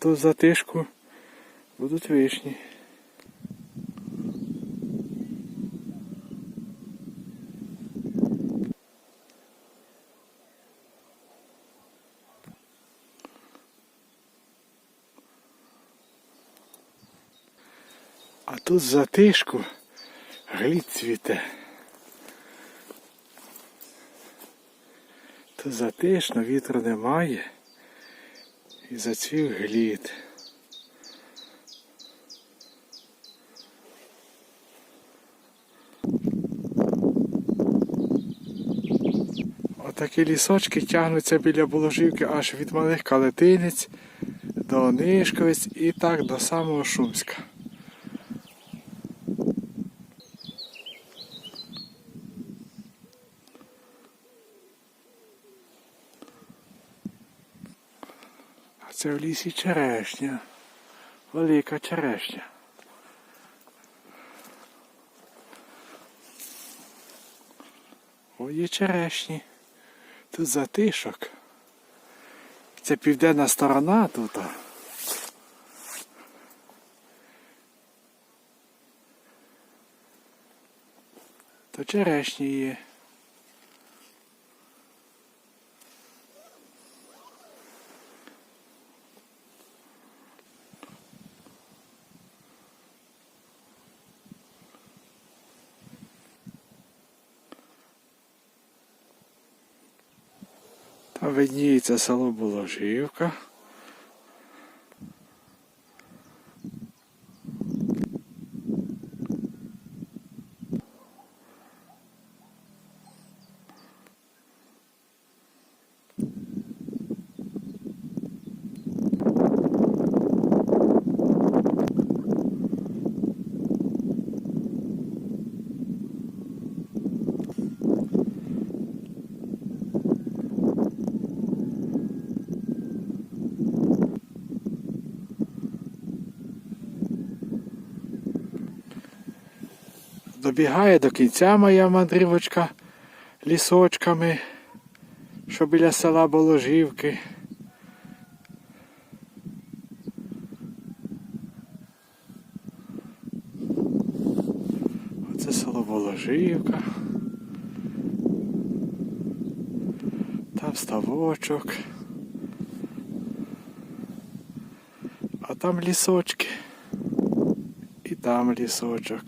то затишку будуть вишні. А тут затишку глід цвіте. Тут затишно, вітру немає. І зацвів глід. Отакі лісочки тягнуться біля Боложівки аж від малих калетинець до нишковець і так до самого Шумська. Це в лісі черешня. Велика черешня. О, є черешні. Тут затишок. Це південна сторона тут. То черешні є. Видніється село Боложівка. Добігає до кінця моя мандрівочка лісочками, що біля села Боложівки. Оце село Боложівка. Там ставочок. А там лісочки. І там лісочок.